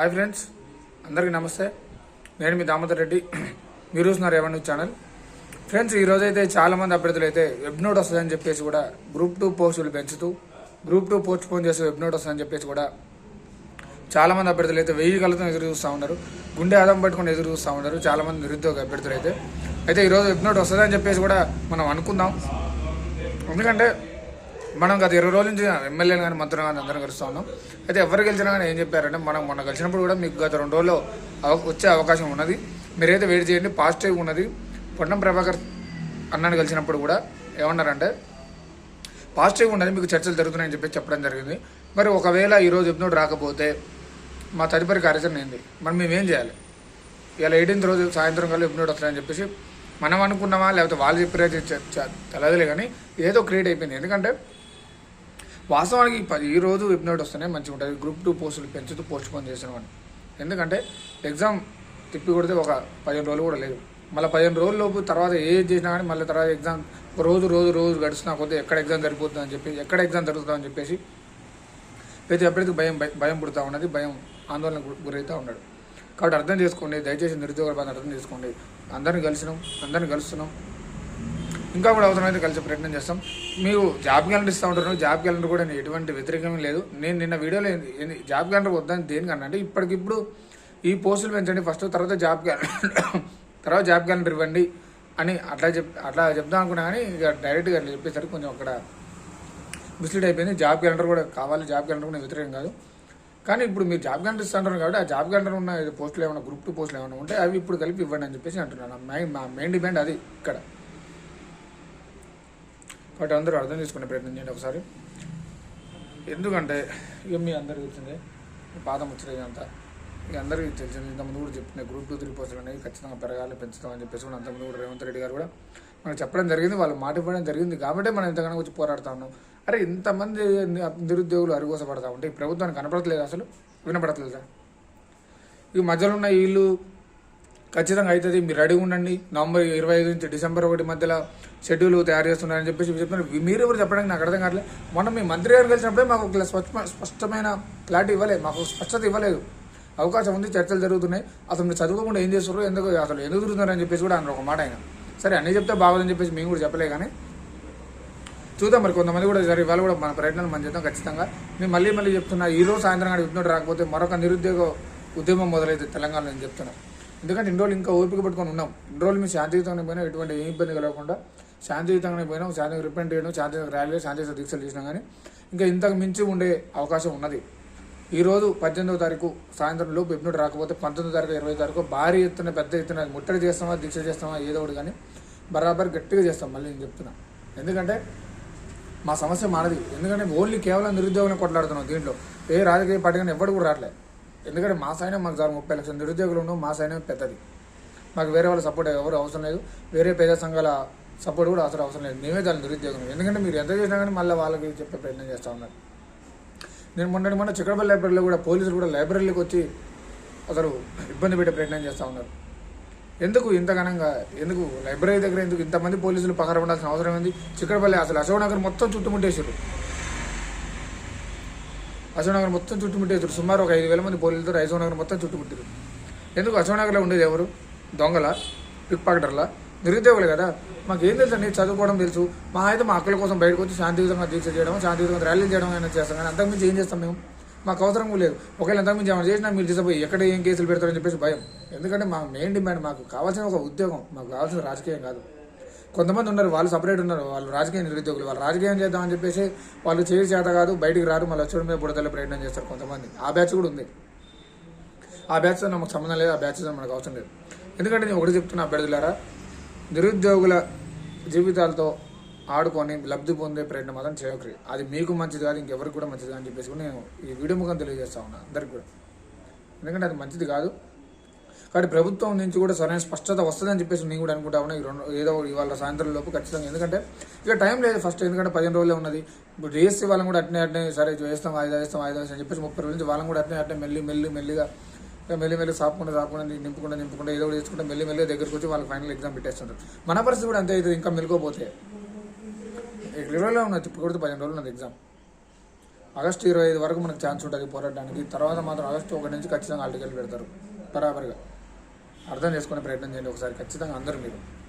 Hi friends అందరికీ నమస్తే. నేను మీ దామోదర్ రెడ్డి మీరు చూస్తున్నారు రెవెన్యూ ఛానల్ ఫ్రెండ్స్ ఈరోజు అయితే చాలా మంది అభ్యర్థులు అయితే వెబ్ నోట్ వస్తుందని చెప్పేసి కూడా గ్రూప్ టూ పోస్టులు పెంచుతూ గ్రూప్ టూ పోస్ట్ పోన్ చేసి వెబ్ నోట్ వస్తుందని చెప్పేసి కూడా చాలా మంది అభ్యర్థులు అయితే వెయ్యి కళ్ళతో ఎదురు చూస్తూ ఉన్నారు. గుండె ఆదం పట్టుకొని ఎదురు చూస్తూ ఉన్నారు చాలా మంది నిరుద్యోగ అభ్యర్థులు అయితే అయితే ఈరోజు వెబ్ నోట్ వస్తుందని చెప్పేసి కూడా మనం అనుకుందాం. ఎందుకంటే మనం గత ఇరవై రోజుల నుంచి ఎమ్మెల్యేలు కానీ మంత్రులు కానీ అందరం కలుస్తూ ఉన్నాం. అయితే ఎవరు గెలిచినా కానీ ఏం చెప్పారంటే మనం మొన్న కలిసినప్పుడు కూడా మీకు గత రెండు రోజుల్లో వచ్చే అవకాశం ఉన్నది. మీరైతే వెయిట్ చేయండి పాజిటివ్ ఉన్నది. పొన్నం ప్రభాకర్ అన్నాన్ని కలిసినప్పుడు కూడా ఏమన్నారంటే పాజిటివ్ ఉన్నది మీకు చర్చలు జరుగుతున్నాయని చెప్పి చెప్పడం జరిగింది. మరి ఒకవేళ ఈరోజు ఎప్పుడు రాకపోతే మా తదుపరి కార్యాచరణ ఏంది? మరి మేమేం చేయాలి? ఇలా ఎయిటీన్త్ రోజు సాయంత్రం కల్లా ఎప్పుడు వస్తాయని చెప్పేసి మనం అనుకున్నామా? లేకపోతే వాళ్ళు చెప్పారైతే తెలియదులే కానీ ఏదో క్రియేట్ అయిపోయింది. ఎందుకంటే వాస్తవానికి ఈ ఈ రోజు వెబ్నోట్ వస్తేనే మంచిగా ఉంటుంది. గ్రూప్ టూ పోస్టులు పెంచుతూ పోస్ట్ పోన్ చేసినామని ఎందుకంటే ఎగ్జామ్ తిప్పి కొడితే ఒక పదిహేను రోజులు కూడా లేదు. మళ్ళీ పదిహేను రోజుల లోపు తర్వాత ఏది చేసినా కానీ మళ్ళీ తర్వాత ఎగ్జామ్ రోజు రోజు రోజు గడుస్తున్నా కొద్దీ ఎక్కడ ఎగ్జామ్ సరిపోతుంది చెప్పి ఎక్కడ ఎగ్జామ్ జరుగుతుందని చెప్పేసి ప్రతి అభ్యర్థికి భయం భయ- భయం పుడతా ఉన్నది. భయం ఆందోళన గురవుతూ ఉన్నాడు. కాబట్టి అర్థం చేసుకోండి. దయచేసి నిరుద్యోగ బాధ అర్థం చేసుకోండి. అందరిని కలిసినాం. అందరిని కలుస్తున్నాం. ఇంకా కూడా అవసరమైతే కలిసి ప్రయత్నం చేస్తాం. మీరు జాబ్ క్యాలెండర్ ఇస్తూ ఉంటారు. జాబ్ క్యాలెండర్ కూడా నేను ఎటువంటి వ్యతిరేకం లేదు. నేను నిన్న వీడియోలో ఏంది- ఏంది జాబ్ క్యాలెండర్ వద్దని దేనికన్నా అంటే ఇప్పటికిప్పుడు ఈ పోస్టులు పెంచండి. ఫస్ట్ తర్వాత జాబ్ క్యాలెండర్ తర్వాత జాబ్ క్యాలెండర్ ఇవ్వండి అని అట్లా చెప్ అట్లా చెప్దాం అనుకున్నా కానీ ఇక డైరెక్ట్గా అట్లా చెప్పేసరికి కొంచెం అక్కడ మిస్లీడ్ అయిపోయింది. జాబ్ క్యాలెండర్ కూడా కావాలి. జాబ్ క్యాలెండర్ కూడా వ్యతిరేకం కాదు. కానీ ఇప్పుడు మీరు జాబ్ క్యాలెండర్ ఇస్తుంటారు కాబట్టి ఆ జాబ్ క్యాలెండర్ ఉన్న పోస్టులు ఏమైనా గ్రూప్ టూ పోస్టులు ఏమైనా ఉంటే అవి ఇప్పుడు కలిపి ఇవ్వండి అని చెప్పేసి అంటున్నాను. మెయిన్ మా మెయిన్ డిమాండ్ అది ఇక్కడ. వాటి అందరూ అర్థం చేసుకునే ప్రయత్నం చేయండి ఒకసారి. ఎందుకంటే ఇక మీ అందరికీ తెలిసిందే పాదం వచ్చింది అంతా ఇక అందరికీ తెలిసింది ఇంతకుముందు కూడా చెప్తున్నాయి గ్రూప్ టూ త్రీ పోస్టులు అనేవి ఖచ్చితంగా పెరగాలి పెంచుతాం అని చెప్పేసి కూడా అంతకుముందు కూడా రేవంత్ రెడ్డి గారు కూడా మనకు చెప్పడం జరిగింది వాళ్ళు మాట ఇవ్వడం జరిగింది. కాబట్టి మనం ఇంతకన్నా వచ్చి పోరాడుతా ఉన్నాం. అరే ఇంతమంది నిరుద్యోగులు అరుగోసపడతా ఉంటే ఈ ప్రభుత్వానికి కనపడట్లేదు అసలు? వినపడట్లేదా? ఈ మధ్యలో ఉన్న వీళ్ళు ఖచ్చితంగా అవుతుంది. మీరు రెడీ ఉండండి. నవంబర్ ఇరవై ఐదు నుంచి డిసెంబర్ ఒకటి మధ్యలో షెడ్యూల్ తయారు చేస్తున్నారని చెప్పేసి చెప్తున్నారు మీరు ఎవరు చెప్పడానికి నాకు అర్థం కావట్లేదు. మొన్న మీ మంత్రి గారు కలిసినప్పుడే మాకు ఒక స్పష్టమైన క్లారిటీ ఇవ్వలేదు. మాకు స్పష్టత ఇవ్వలేదు. అవకాశం ఉంది చర్చలు జరుగుతున్నాయి. అసలు చదువుకోకుండా ఏం చేస్తారు ఎందుకు అసలు ఎందుకు అని చెప్పేసి కూడా ఆయన ఒక మాట ఆయన. సరే అన్నీ చెప్తే బాగోదని చెప్పేసి మేము కూడా చెప్పలే కానీ చూద్దాం మరి. కొంతమంది కూడా సరే ఇవాళ కూడా మన ప్రయత్నాలు మనం చేద్దాం ఖచ్చితంగా. మేము మళ్ళీ మళ్ళీ చెప్తున్నా ఈ రోజు సాయంత్రం కానీ విప్పినట్టు రాకపోతే మరొక నిరుద్యోగ ఉద్యమం మొదలైతే తెలంగాణ నేను చెప్తున్నాను ఎందుకంటే ఇన్ని రోజులు ఇంకా ఓపిక పెట్టుకొని ఉన్నాం. ఇన్ని రోజులు మేము శాంతియుతంగా పోయినా ఎటువంటి ఏ ఇబ్బంది కలగకుండా శాంతియుతంగానే పోయినాం శాంతిగా రిపెంట్ చేయడం శాంతియుతంగా ర్యాలీ శాంతియుత దీక్షలు చేసినాం కానీ ఇంకా ఇంతకు మించి ఉండే అవకాశం ఉన్నది. ఈరోజు పద్దెనిమిదవ పద్దెనిమిదో తారీఖు సాయంత్రం లోపు రాకపోతే పంతొమ్మిదో తారీఖు ఇరవై తారీఖు భారీ ఎత్తున పెద్ద ఎత్తున ముట్టడి చేస్తామా దీక్ష చేస్తామా ఏదో ఒకటి కానీ బరాబర్ గట్టిగా చేస్తాం మళ్ళీ నేను చెప్తున్నా. ఎందుకంటే మా సమస్య మానది. ఎందుకంటే ఓన్లీ కేవలం నిరుద్యోగులను కొట్లాడుతున్నాం దీంట్లో. ఏ రాజకీయ పార్టీ కానీ ఎవ్వడు కూడా రావట్లేదు ఎందుకంటే మా సైనా మాకు చాలా ముప్పై లక్షల నిరుద్యోగులు ఉండవు మా సైనా పెద్దది. మాకు వేరే వాళ్ళ సపోర్ట్ ఎవరు అవసరం లేదు. వేరే పేద సంఘాల సపోర్ట్ కూడా అవసరం అవసరం లేదు. మేమే చాలా నిరుద్యోగం ఎందుకంటే మీరు ఎంత చేసినా కానీ మళ్ళీ వాళ్ళకి చెప్పే ప్రయత్నం చేస్తూ ఉన్నారు. నేను మొన్న మొన్న చిక్కడపల్లి లైబ్రరీలో కూడా పోలీసులు కూడా లైబ్రరీలోకి వచ్చి అసలు ఇబ్బంది పెట్టే ప్రయత్నం చేస్తూ ఉన్నారు. ఎందుకు ఇంత ఘనంగా ఎందుకు లైబ్రరీ దగ్గర ఎందుకు ఇంతమంది పోలీసులు పకర ఉండాల్సిన అవసరం ఏంది? చిక్కడపల్లి అసలు అశోక్ నగర్ మొత్తం చుట్టుముట్టేసారు అశోనగర్ మొత్తం చుట్టుముట్టేసారు సుమారు ఒక ఐదు వేల మంది పోలీసులతో అశోక్ మొత్తం చుట్టుముట్టారు. ఎందుకు అశోక్నగర్లో ఉండేది ఎవరు? దొంగల పిక్ నిరుద్యోగులు కదా. మాకు ఏం తెలుసు అండి? చదువుకోవడం తెలుసు. మా అయితే మా అక్కల కోసం బయటకు వచ్చి శాంతియుతంగా దీక్ష చేయడం శాంతియుతంగా ర్యాలీలు చేయడం అయినా చేస్తాం కానీ అంతకుమించి ఏం చేస్తాం మేము? మాకు అవసరం లేదు. ఒకవేళ అంతకుమించి ఏమైనా చేసినా మీరు చేసే ఎక్కడ ఏం కేసులు పెడతారని చెప్పేసి భయం. ఎందుకంటే మా మెయిన్ డిమాండ్ మాకు కావాల్సిన ఒక ఉద్యోగం మాకు కావాల్సిన రాజకీయం కాదు. కొంతమంది ఉన్నారు వాళ్ళు సపరేట్ ఉన్నారు వాళ్ళు రాజకీయ నిరుద్యోగులు వాళ్ళు రాజకీయం చేద్దామని చెప్పేసి వాళ్ళు చేయి చేత కాదు బయటికి రారు మళ్ళీ వచ్చడం మీద బుడతల ప్రయత్నం చేస్తారు కొంతమంది. ఆ బ్యాచ్ కూడా ఉంది. ఆ బ్యాచ్తో నాకు సంబంధం లేదు ఆ బ్యాచ్తో మనకు అవసరం లేదు. ఎందుకంటే నేను ఒకటి చెప్తున్నా అభ్యర్థులారా నిరుద్యోగుల జీవితాలతో ఆడుకొని లబ్ధి పొందే ప్రయత్నం మాత్రం చేయకరి అది మీకు మంచిది కాదు ఇంకెవరికి కూడా మంచిది అని చెప్పేసి కూడా నేను ఈ వీడియో ముఖం తెలియజేస్తా ఉన్నా అందరికి కూడా. ఎందుకంటే అది మంచిది కాదు. కాబట్టి ప్రభుత్వం నుంచి కూడా సరైన స్పష్టత వస్తుందని చెప్పేసి నేను కూడా అనుకుంటా ఉన్నా ఈ రెండు ఏదో ఇవాళ సాయంత్రం లోపు ఖచ్చితంగా. ఎందుకంటే ఇక టైం లేదు ఫస్ట్ ఎందుకంటే పదిహేను రోజులే ఉన్నది. ఇప్పుడు రేస్ వాళ్ళని కూడా అట్నే అట్నే సరే వేస్తాం వాయిదా వేస్తాం వాయిదా వేస్తాం అని చెప్పేసి ముప్పై రోజుల నుంచి వాళ్ళని కూడా అట్నే అట్నే మెల్లి మెల్లి మెల్లిగా మెల్లి మెల్లి సాపుకుండా సాపుకుండా నింపుకుంటే నింపుకుంటే ఏదో ఒకటి చేసుకుంటే మెల్లి మెల్లి దగ్గరికి వచ్చి వాళ్ళకి ఫైనల్ ఎగ్జామ్ పెట్టేస్తుంటారు. మన పరిస్థితి కూడా అంతే అవుతుంది ఇంకా మెలుకోపోతే ఇరవైలో ఉన్నది ఇప్పుడు పదిహేను రోజులు ఉన్నది ఎగ్జామ్ ఆగస్టు ఇరవై ఐదు వరకు మనకు ఛాన్స్ ఉంటుంది పోరాటానికి. తర్వాత మాత్రం ఆగస్టు ఒకటి నుంచి ఖచ్చితంగా ఆర్టికల్ పెడతారు. బరాబర్గా. అర్థం చేసుకునే ప్రయత్నం చేయండి ఒకసారి. ఖచ్చితంగా అందరూ మీరు.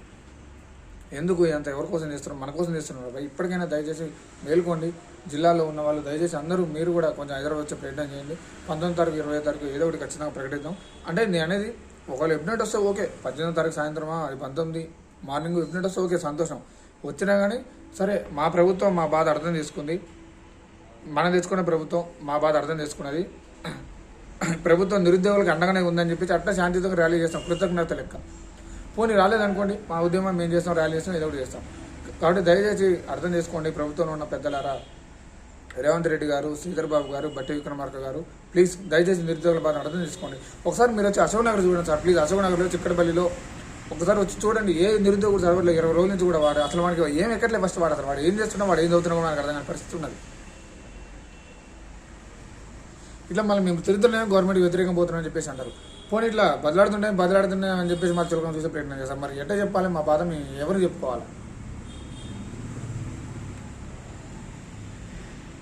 ఎందుకు ఎంత ఎవరి కోసం చేస్తున్నారు? మన కోసం చేస్తున్నారు. ఇప్పటికైనా దయచేసి మేల్కోండి. జిల్లాలో ఉన్న వాళ్ళు దయచేసి అందరూ మీరు కూడా కొంచెం హైదరాబాద్ వచ్చే ప్రయత్నం చేయండి. పంతొమ్మిది తారీఖు ఇరవై తారీఖు ఏదో ఒకటి ఖచ్చితంగా ప్రకటిద్దాం. అంటే నేను అనేది ఒకవేళ వెబ్నెట్ వస్తే ఓకే. పద్దెనిమిది తారీఖు సాయంత్రమా? అది పంతొమ్మిది మార్నింగ్ వెబ్నెట్ వస్తే ఓకే సంతోషం. వచ్చినా కానీ సరే మా ప్రభుత్వం మా బాధ అర్థం చేసుకుంది. మనం తెచ్చుకునే ప్రభుత్వం మా బాధ అర్థం చేసుకున్నది. ప్రభుత్వం నిరుద్యోగులకు అండగానే ఉందని చెప్పి అట్లా శాంతితో ర్యాలీ చేస్తాం. కృతజ్ఞత లెక్క. పోనీ రాలేదనుకోండి మా ఉద్యమం మేము చేస్తాం ర్యాలీ చేస్తాం ఏదో ఒకటి చేస్తాం. కాబట్టి దయచేసి అర్థం చేసుకోండి ప్రభుత్వంలో ఉన్న పెద్దలారా. రేవంత్ రెడ్డి గారు శ్రీధర్ బాబు గారు బట్టి విక్రమార్క గారు ప్లీజ్ దయచేసి నిరుద్యోగుల బాధ అర్థం చేసుకోండి. ఒకసారి మీరు వచ్చి అశోక్ నగర్ చూడండి సార్ ప్లీజ్ అశోక్ నగర్లో చిక్కడపల్లిలో. ఒకసారి వచ్చి చూడండి ఏ నిరుద్యోగుడు చదవలేదు ఇరవై రోజుల నుంచి కూడా వాడు అసలు వాడికి ఏం ఎక్కట్లే ఫస్ట్ వాడు అసలు. వాడు ఏం చేస్తున్నా వాడు ఏం చదువుతున్నా కూడా నాకు అర్థం కాని పరిస్థితి ఉన్నది. ఇట్లా మళ్ళీ మేము తిరుగుతున్నాం గవర్నమెంట్ వ్యతిరేకం పోతున్నామని చెప్పేసి అంటారు. పోనీ ఇట్లా బదలాడుతుంటే బదలాడుతున్నాం అని చెప్పేసి మా చులకం చూసే ప్రయత్నం చేస్తాం మరి ఎట్లా చెప్పాలి? మా బాధ మేము ఎవరు చెప్పుకోవాలి?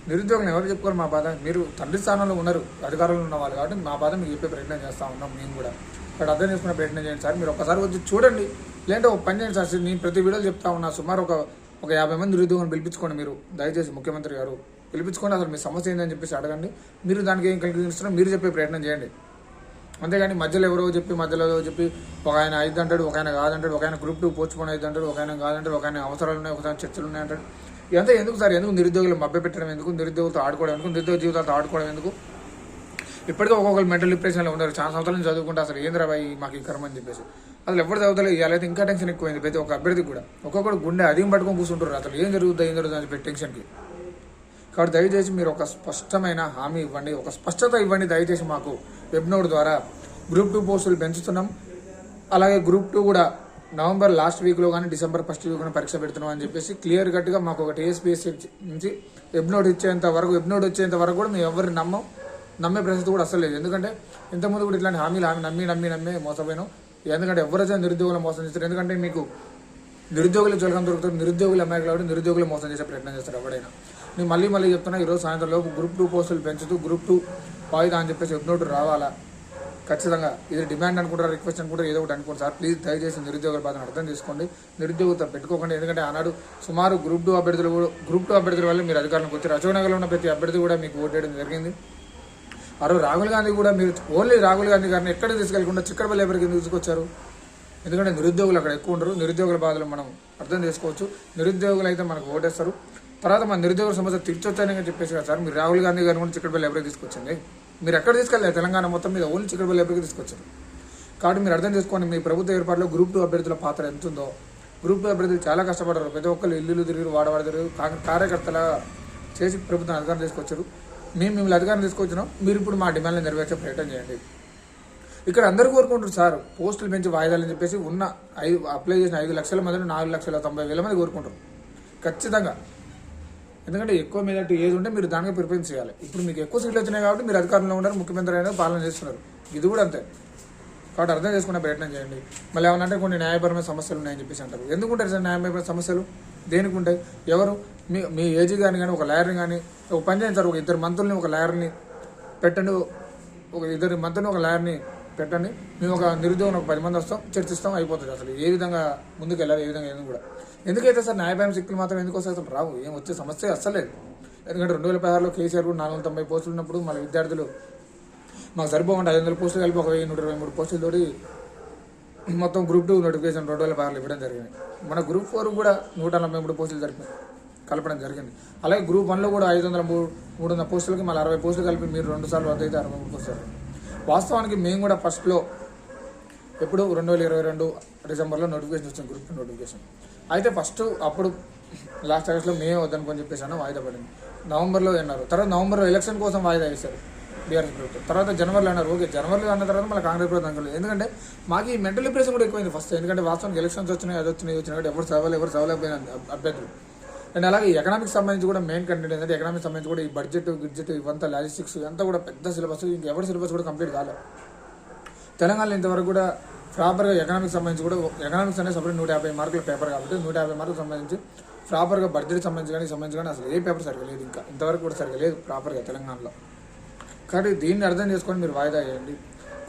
నిరుద్యోగం ఎవరు చెప్పుకోరు? మా బాధ మీరు తండ్రి స్థానంలో ఉన్నారు అధికారంలో ఉన్న వాళ్ళు కాబట్టి మా బాధ మీకు చెప్పే ప్రయత్నం చేస్తా ఉన్నాం మేము కూడా. ఇక్కడ అర్థం చేసుకునే ప్రయత్నం చేయండి సార్. మీరు ఒకసారి వచ్చి చూడండి. లేదంటే ఒక పని చేయండి సార్. నేను ప్రతి వీడియోలు చెప్తా ఉన్నా సుమారు ఒక ఒక యాభై మంది నిరుద్యోగం పిలిపించుకోండి మీరు. దయచేసి ముఖ్యమంత్రి గారు పిలిపించుకోండి అసలు మీ సమస్య ఏందని చెప్పేసి అడగండి. మీరు దానికి ఏం కలిగిస్తున్నారో మీరు చెప్పే ప్రయత్నం చేయండి. అంతేగాని మధ్యలో ఎవరో చెప్పి మధ్యలో ఎవరో చెప్పి ఒక ఆయన ఐదు అంటాడు ఒక ఆయన కాదంటాడు ఒక ఆయన గ్రూప్ టూ పోస్ట్పోన్ ఐదు అంటాడు ఒక ఆయన కాదంటాడు ఒక ఆయన అవసరాలు ఉన్నాయి ఒక చర్చలు ఉన్నాయి అంటాడు. ఇదంతా ఎందుకు సార్? ఎందుకు నిరుద్యోగులు మభ్య పెట్టడం ఎందుకు? నిరుద్యోగులతో ఆడుకోవడం ఎందుకు? నిరుద్యోగ జీవితాలతో ఆడుకోవడం ఎందుకు? ఇప్పటికే ఒక్కొక్కరు మెంటల్ డిప్రెషన్లో ఉన్నారు. చాలా సంవత్సరాల నుంచి చదువుకుంటే అసలు ఏంద్రా బాయ్ మాకు ఈ కర్మ అని చెప్పేసి. అసలు ఎవరు చదువుతలేదు ఇవాళ అయితే ఇంకా టెన్షన్ ఎక్కువైంది ప్రతి ఒక్క అభ్యర్థికి కూడా. ఒక్కొక్కడు గుండె అదిం పట్టుకొని కూర్చుంటారు అసలు ఏం జరుగుతుంది ఏం జరుగుతుంది అని చెప్పి టెన్షన్కి కాబట్టి దయచేసి మీరు ఒక స్పష్టమైన హామీ ఇవ్వండి. ఒక స్పష్టత ఇవ్వండి దయచేసి మాకు వెబ్నోడ్ ద్వారా. గ్రూప్ టూ పోస్టులు పెంచుతున్నాం. అలాగే గ్రూప్ టూ కూడా నవంబర్ లాస్ట్ వీక్లో కానీ డిసెంబర్ ఫస్ట్ వీక్లో పరీక్ష పెడుతున్నాం అని చెప్పేసి క్లియర్ కట్గా మాకు ఒక టీఎస్పీఎస్సీ నుంచి వెబ్నోడ్ ఇచ్చేంత వరకు వెబ్నోడ్ వచ్చేంత వరకు కూడా మేము ఎవరిని నమ్మం నమ్మే ప్రసక్తి కూడా అసలు లేదు. ఎందుకంటే ఇంతకుముందు కూడా ఇట్లాంటి హామీలు హామీ నమ్మి నమ్మి నమ్మి మోసపోయినాం. ఎందుకంటే ఎవరైతే నిరుద్యోగులు మోసం చేస్తారు. ఎందుకంటే మీకు నిరుద్యోగులు జలకం దొరుకుతారు. నిరుద్యోగులు అమ్మాయి కాబట్టి నిరుద్యోగులు మోసం చేసే ప్రయత్నం చేస్తారు ఎవడైనా నేను మళ్ళీ మళ్ళీ చెప్తున్నా ఈరోజు సాయంత్రం లోపు గ్రూప్ టూ పోస్టులు పెంచుతూ గ్రూప్ టూ పాయిదా అని చెప్పేసి వెబ్ రావాలా? ఖచ్చితంగా. ఇది డిమాండ్ అనుకుంటారు రిక్వెస్ట్ అనుకుంటారు ఏదో ఒకటి అనుకోండి సార్. ప్లీజ్ దయచేసి నిరుద్యోగుల బాధను అర్థం చేసుకోండి. నిరుద్యోగత పెట్టుకోకండి. ఎందుకంటే ఆనాడు సుమారు గ్రూప్ టూ అభ్యర్థులు కూడా గ్రూప్ టూ అభ్యర్థుల వల్ల మీరు అధికారంలోకి వచ్చి అశోక్నగర్లో ఉన్న ప్రతి అభ్యర్థి కూడా మీకు ఓటేయడం జరిగింది. ఆ రోజు రాహుల్ గాంధీ కూడా మీరు ఓన్లీ రాహుల్ గాంధీ గారిని ఎక్కడ తీసుకెళ్ళకుండా చిక్కడపల్లి ఎవరికి తీసుకొచ్చారు? ఎందుకంటే నిరుద్యోగులు అక్కడ ఎక్కువ ఉండరు. నిరుద్యోగుల బాధలు మనం అర్థం చేసుకోవచ్చు. నిరుద్యోగులు అయితే మనకు ఓటేస్తారు. తర్వాత మన నిరుద్యోగ సమస్య తీర్చొచ్చానని చెప్పేసి కదా సార్. మీరు రాహుల్ గాంధీ గారు కూడా చిక్కడపల్లి ఎవరికి తీసుకొచ్చింది మీరు ఎక్కడ తీసుకెళ్ళలేదు తెలంగాణ మొత్తం మీద ఓన్లీ చిక్కడపల్లి ఎవరికి తీసుకొచ్చారు. కాబట్టి మీరు అర్థం చేసుకోండి మీ ప్రభుత్వ ఏర్పాటులో గ్రూప్ టూ అభ్యర్థుల పాత్ర ఎంత ఉందో గ్రూప్ టూ అభ్యర్థులు చాలా కష్టపడ్డారు. ప్రతి ఒక్కరు ఇల్లు తిరిగి వాడవాడ తిరిగి కార్యకర్తలా కార్యకర్తల చేసి ప్రభుత్వం అధికారం తీసుకొచ్చారు. మేము మిమ్మల్ని అధికారం తీసుకొచ్చినాం. మీరు ఇప్పుడు మా డిమాండ్లు నెరవేర్చే ప్రయత్నం చేయండి. ఇక్కడ అందరూ కోరుకుంటారు సార్. పోస్టులు పెంచి వాయిదాలని చెప్పేసి ఉన్న ఐదు అప్లై చేసిన ఐదు లక్షల మందిలో నాలుగు లక్షల తొంభై వేల మంది కోరుకుంటారు ఖచ్చితంగా. ఎందుకంటే ఎక్కువ మీద ఏది ఉంటే మీరు దానికి ప్రిఫరెన్స్ చేయాలి. ఇప్పుడు మీకు ఎక్కువ సీట్లు వచ్చినాయి కాబట్టి మీరు అధికారంలో ఉన్నారు ముఖ్యమంత్రి అయినా పాలన చేస్తున్నారు. ఇది కూడా అంతే. కాబట్టి అర్థం చేసుకునే ప్రయత్నం చేయండి. మళ్ళీ ఏమన్నా కొన్ని న్యాయపరమైన సమస్యలు ఉన్నాయని చెప్పేసి అంటారు. ఎందుకు ఉంటారు సార్ న్యాయపరమైన సమస్యలు? దేనికి ఉంటాయి? ఎవరు? మీ మీ ఏజీ కానీ కానీ ఒక లాయర్ని కానీ ఒక పని చేయండి సార్ ఒక ఇద్దరు మంత్రుల్ని ఒక లాయర్ని పెట్టండి ఒక ఇద్దరు మంత్రుల్ని ఒక లాయర్ని పెట్టండి. మేము ఒక నిరుద్యోగం ఒక పది మంది వస్తాం చర్చిస్తాం అయిపోతుంది అసలు. ఏ విధంగా ముందుకు వెళ్ళాలి ఏ విధంగా ఏది కూడా. ఎందుకైతే సార్ న్యాయపాయం సిక్కులు మాత్రం ఎందుకు వస్తాయి అసలు రావు? ఏం వచ్చే సమస్య అస్సలేదు ఎందుకంటే రెండు వేల పదహారులో కేసీఆర్ కూడా నాలుగు వందల తొంభై పోస్టులు ఉన్నప్పుడు మన విద్యార్థులు మాకు సరిపోకుండా ఐదు వందల పోస్టులు కలిపి ఒక వెయ్యి నూట ఇరవై మూడు పోస్టులతోటి మొత్తం గ్రూప్ టూ నోటిఫికేషన్ రెండు వేల పదహారులు ఇవ్వడం జరిగింది. మన గ్రూప్ ఫోర్ కూడా నూట నలభై మూడు పోస్టులు జరిపింది కలపడం జరిగింది. అలాగే గ్రూప్ వన్లో కూడా ఐదు వందల మూడు మూడు వందల పోస్టులకి మళ్ళీ అరవై పోస్టులు కలిపి మీరు రెండు సార్లు రద్దు అయితే అరవై మూడు పోస్టులు వాస్తవానికి మేము కూడా ఫస్ట్లో ఎప్పుడు రెండు వేల ఇరవై రెండు డిసెంబర్లో నోటిఫికేషన్ వచ్చింది గ్రూప్ టూ నోటిఫికేషన్. అయితే ఫస్ట్ అప్పుడు లాస్ట్ ఆగస్ట్లో మేమే వద్దనుకొని చెప్పేసి అన్న వాయిదా పడింది. నవంబర్లో అన్నారు. తర్వాత నవంబర్లో ఎలక్షన్ కోసం వాయిదా వేశారు బీఆర్ఎస్ ప్రభుత్వం. తర్వాత జనవరిలో అన్నారు ఓకే జనవరిలో అన్న తర్వాత మళ్ళీ కాంగ్రెస్ ప్రభుత్వం అనుకోలేదు. ఎందుకంటే మాకు ఈ మెంటల్ డిప్రెషన్ కూడా ఎక్కువైంది ఫస్ట్. ఎందుకంటే వాస్తవానికి ఎలక్షన్స్ వచ్చినాయి అది వచ్చినాయి వచ్చినాయి. కాబట్టి ఎవరు చదవాలి ఎవరు చదవలేకపోయినా అభ్యర్థులు. అండ్ అలాగే ఎకనామిక్స్ సంబంధించి కూడా మెయిన్ కంటెంట్ ఏంటంటే ఎకనామిక్స్ సంబంధించి కూడా ఈ బడ్జెట్ గిడ్జెట్ ఇవంతా లాజిస్టిక్స్ ఇదంతా కూడా పెద్ద సిలబస్. ఇంకెవరి సిలబస్ కూడా కంప్లీట్ కాలేదు తెలంగాణలో ఇంతవరకు కూడా ప్రాపర్గా ఎకనామిక్స్ సంబంధించి కూడా ఎకనామిక్స్ అనేది సపరేట్ నూట యాభై మార్కుల పేపర్ కాబట్టి నూట యాభై మార్కులకు సంబంధించి ప్రాపర్గా బడ్జెట్ సంబంధించి కానీ సంబంధించి కానీ అసలు ఏ పేపర్ సరిగా లేదు ఇంకా. ఇంతవరకు కూడా సరిగ్గా లేదు ప్రాపర్గా తెలంగాణలో. కాబట్టి దీన్ని అర్థం చేసుకొని మీరు వాయిదా వేయండి.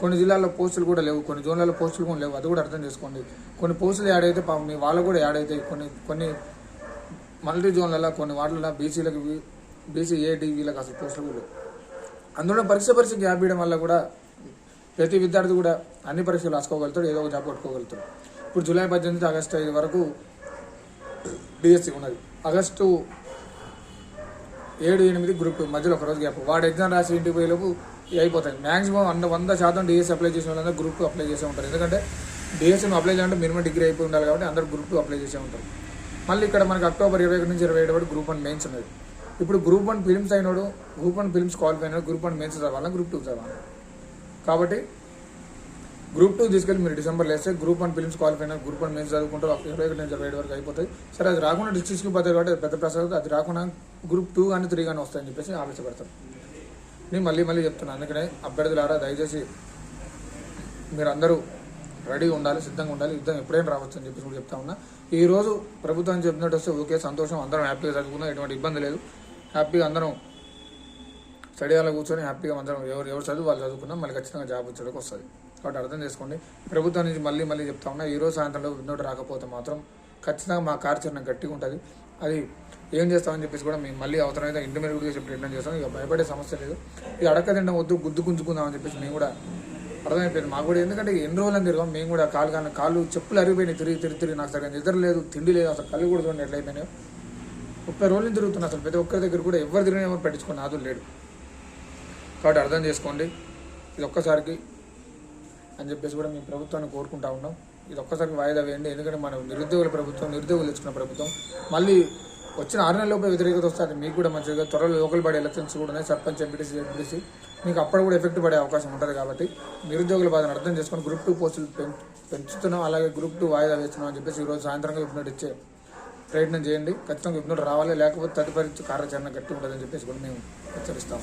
కొన్ని జిల్లాల్లో పోస్టులు కూడా లేవు కొన్ని జోన్లలో పోస్టులు కూడా లేవు. అది కూడా అర్థం చేసుకోండి. కొన్ని పోస్టులు యాడ్ అయితే పాపం మీ వాళ్ళు కూడా యాడ్ అవుతాయి కొన్ని కొన్ని మల్టీ జోన్లలో కొన్ని వాటిలో బీసీలకు బీసీ ఏడీవీలకు అసలు పోస్టులు కూడా లేవు. అందులో పరీక్ష పరీక్ష గ్యాప్ ఇవ్వడం వల్ల కూడా ప్రతి విద్యార్థి కూడా అన్ని పరీక్షలు రాసుకోగలుగుతాడు ఏదో ఒక జాబ్ పట్టుకోగలుగుతాడు ఇప్పుడు జూలై పద్దెనిమిది ఆగస్టు ఐదు వరకు డిఎస్సి ఉన్నది. ఆగస్టు ఏడు ఎనిమిది గ్రూప్ మధ్యలో ఒక రోజు గ్యాప్ వాడు ఎగ్జామ్ రాసి ఇంటికి పోయేలోపు అయిపోతాయి. మ్యాక్సిమం వంద వంద శాతం డిఎస్సి అప్లై చేసిన వాళ్ళందరూ గ్రూప్ అప్లై చేసే ఉంటారు. ఎందుకంటే డిఎస్సీని అప్లై చేయాలంటే మినిమం డిగ్రీ అయిపోయి ఉండాలి కాబట్టి అందరూ గ్రూప్ అప్లై చేసే ఉంటారు. మళ్ళీ ఇక్కడ మనకి అక్టోబర్ ఇరవై ఒకటి నుంచి ఇరవై ఏడు వరకు గ్రూప్ వన్ మెయిన్స్ ఉన్నది. ఇప్పుడు గ్రూప్ వన్ ఫిలిమ్స్ అయినోడు గ్రూప్ వన్ ఫిలిమ్స్ క్వాలిఫై అయినాడు గ్రూప్ వన్ మెయిన్స్ చదవాలి గ్రూప్ టూ చదవాలి. కాబట్టి గ్రూప్ టూ తీసుకెళ్ళి మీరు డిసెంబర్లో వేస్తే గ్రూప్ వన్ ఫిలిమ్స్ క్వాలిఫై అయినా గ్రూప్ వన్ మేము చదువుకుంటారు ఇరవై ఒకటి నుంచి ఇరవై ఏడు వరకు అయిపోతుంది సరే అది రాకుండా డిస్ట్రిక్ట్స్కి పోతారు కాబట్టి పెద్ద ప్రసాద్ అది రాకుండా గ్రూప్ టూ కానీ త్రీ కానీ వస్తాయని చెప్పేసి ఆలోచపడతారు నేను మళ్ళీ మళ్ళీ చెప్తున్నాను అందుకనే అభ్యర్థులారా దయచేసి మీరందరూ రెడీ ఉండాలి సిద్ధంగా ఉండాలి. యుద్ధం ఎప్పుడైనా రావచ్చు అని చెప్పేసి కూడా చెప్తా ఉన్నా. ఈ రోజు ప్రభుత్వం చెప్పినట్టు వస్తే ఓకే సంతోషం అందరం హ్యాపీగా చదువుకుందాం ఎటువంటి ఇబ్బంది లేదు. హ్యాపీగా అందరం స్టడీ హాల్లో కూర్చొని హ్యాపీగా అందరం ఎవరు ఎవరు చదువు వాళ్ళు చదువుకున్నాం మళ్ళీ ఖచ్చితంగా జాబ్ వచ్చేటకు వస్తుంది. కాబట్టి అర్థం చేసుకోండి. ప్రభుత్వం నుంచి మళ్ళీ మళ్ళీ చెప్తా ఉన్నా ఈ రోజు సాయంత్రంలో విన్నోటి రాకపోతే మాత్రం ఖచ్చితంగా మా కార్యాచరణ గట్టిగా ఉంటుంది. అది ఏం చేస్తామని చెప్పేసి కూడా మేము మళ్ళీ అవసరమైతే ఇంటర్మీడియట్ కూడా చెప్పి ప్రయత్నం చేస్తాం. ఇక భయపడే సమస్య లేదు. ఇక అడక్క తినడం వద్దు గుద్దు గుంజుకుందామని చెప్పేసి మేము కూడా అర్థమైపోయింది. మాకు కూడా ఎందుకంటే ఎన్ని రోజులని తిరిగాం. మేము కూడా కాలు కానీ కాళ్ళు చెప్పులు అరిగిపోయినాయి. తిరిగి తిరిగి తిరిగి నాకు సరైన నిద్ర లేదు తిండి లేదు అసలు కళ్ళు కూడా చూడండి ఎట్లయిపోయినాయో. ముప్పై రోజులు నుంచి తిరుగుతున్నా అసలు. ప్రతి ఒక్కరి దగ్గర కూడా ఎవరు తిరిగినా ఎవరు పట్టించుకుని నాదు లేడు. కాబట్టి అర్థం చేసుకోండి. ఇది ఒక్కసారికి అని చెప్పేసి కూడా మేము ప్రభుత్వాన్ని కోరుకుంటా ఉన్నాం. ఇది ఒక్కసారికి వాయిదా వేయండి. ఎందుకంటే మనం నిరుద్యోగుల ప్రభుత్వం నిరుద్యోగులు తెచ్చుకున్న ప్రభుత్వం. మళ్ళీ వచ్చిన ఆరు నెలలపై వ్యతిరేకత వస్తుంది మీకు కూడా మంచిగా త్వరలో లోకల్ బడి ఎలక్షన్స్ కూడా ఉన్నాయి. సర్పంచ్ ఎంపీటీసీ ఎంపీటీసీ మీకు అప్పుడు కూడా ఎఫెక్ట్ పడే అవకాశం ఉంటుంది కాబట్టి నిరుద్యోగుల బాధను అర్థం చేసుకొని గ్రూప్ టూ పోస్టులు పెం- పెంచుతున్నాం. అలాగే గ్రూప్ టూ వాయిదా వేస్తున్నాం అని చెప్పేసి ఈరోజు సాయంత్రంగా విప్పినట్టు ఇచ్చే ప్రయత్నం చేయండి. ఖచ్చితంగా విప్పినట్టు రావాలి. లేకపోతే తదుపరి కార్యాచరణ గట్టి ఉంటుందని చెప్పేసి కూడా మేము హెచ్చరిస్తాం.